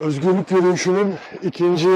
Özgürlük yürüyüşünün ikinci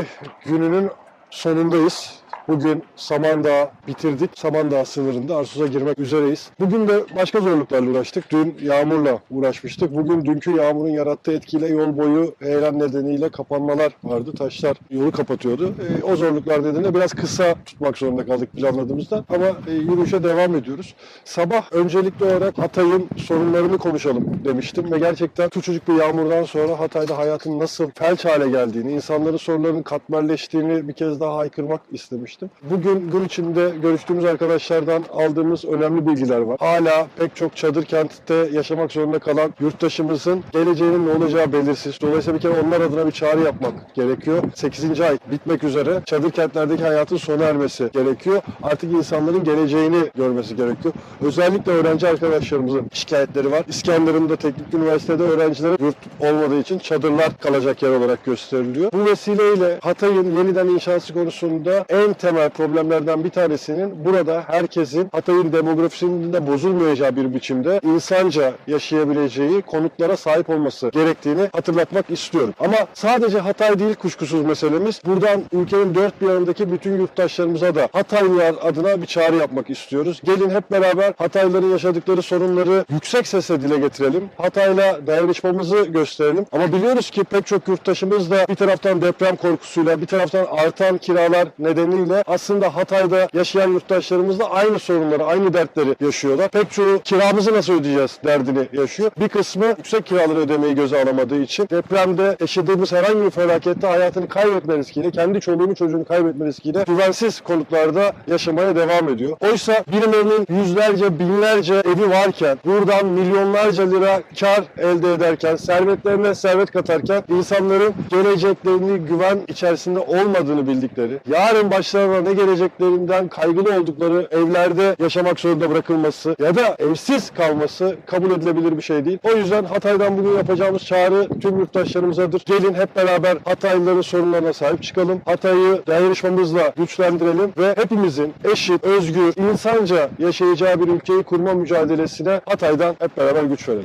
gününün sonundayız. Bugün Samandağ bitirdik. Samandağ sınırında Arsuz'a girmek üzereyiz. Bugün de başka zorluklarla uğraştık. Dün yağmurla uğraşmıştık. Bugün dünkü yağmurun yarattığı etkiyle yol boyu heyelan nedeniyle kapanmalar vardı. Taşlar yolu kapatıyordu. E, o zorluklar nedeniyle biraz kısa tutmak zorunda kaldık planladığımızdan. Ama e, yürüyüşe devam ediyoruz. Sabah öncelikli olarak Hatay'ın sorunlarını konuşalım demiştim ve gerçekten küçücük bir yağmurdan sonra Hatay'da hayatın nasıl felç hale geldiğini, insanların sorunlarının katmerleştiğini bir kez daha haykırmak istemiştim. Bugün gün içinde görüştüğümüz arkadaşlardan aldığımız önemli bilgiler var. Hala pek çok çadır kentte yaşamak zorunda kalan yurttaşımızın geleceğinin ne olacağı belirsiz. Dolayısıyla bir kere onlar adına bir çağrı yapmak gerekiyor. 8. ay bitmek üzere çadır kentlerdeki hayatın sona ermesi gerekiyor. Artık insanların geleceğini görmesi gerekiyor. Özellikle öğrenci arkadaşlarımızın şikayetleri var. İskenderun'da Teknik Üniversitede öğrencilere yurt olmadığı için çadırlar kalacak yer olarak gösteriliyor. Bu vesileyle Hatay'ın yeniden inşası konusunda en temel problemlerden bir tanesinin burada herkesin Hatay'ın demografisinin de bozulmayacağı bir biçimde insanca yaşayabileceği konutlara sahip olması gerektiğini hatırlatmak istiyorum. Ama sadece Hatay değil kuşkusuz meselemiz. Buradan ülkenin dört bir yanındaki bütün yurttaşlarımıza da Hataylılar adına bir çağrı yapmak istiyoruz. Gelin hep beraber Hataylıların yaşadıkları sorunları yüksek sesle dile getirelim. Hatay'la dayanışmamızı gösterelim. Ama biliyoruz ki pek çok yurttaşımız da bir taraftan deprem korkusuyla, bir taraftan artan kiralar nedeniyle aslında Hatay'da yaşayan yurttaşlarımız da aynı sorunları, aynı dertleri yaşıyorlar. Pek çoğu kiramızı nasıl ödeyeceğiz derdini yaşıyor. Bir kısmı yüksek kiraları ödemeyi göze alamadığı için depremde yaşadığımız herhangi bir felakette hayatını kaybetme riskiyle, kendi çoluğunu çocuğunu kaybetme riskiyle güvensiz konutlarda yaşamaya devam ediyor. Oysa birilerinin yüzlerce, binlerce evi varken, buradan milyonlarca lira kar elde ederken, servetlerine servet katarken insanların geleceklerini güven içerisinde olmadığını bildikleri, yarın başlarına geleceklerinden kaygılı oldukları evlerde yaşamak zorunda bırakılması ya da evsiz kalması kabul edilebilir bir şey değil. O yüzden Hatay'dan bugün yapacağımız çağrı tüm yurttaşlarımızadır. Gelin hep beraber Hataylıların sorunlarına sahip çıkalım. Hatay'ı dayanışmamızla güçlendirelim ve hepimizin eşit, özgür, insanca yaşayacağı bir ülkeyi kurma mücadelesine Hatay'dan hep beraber güç verelim.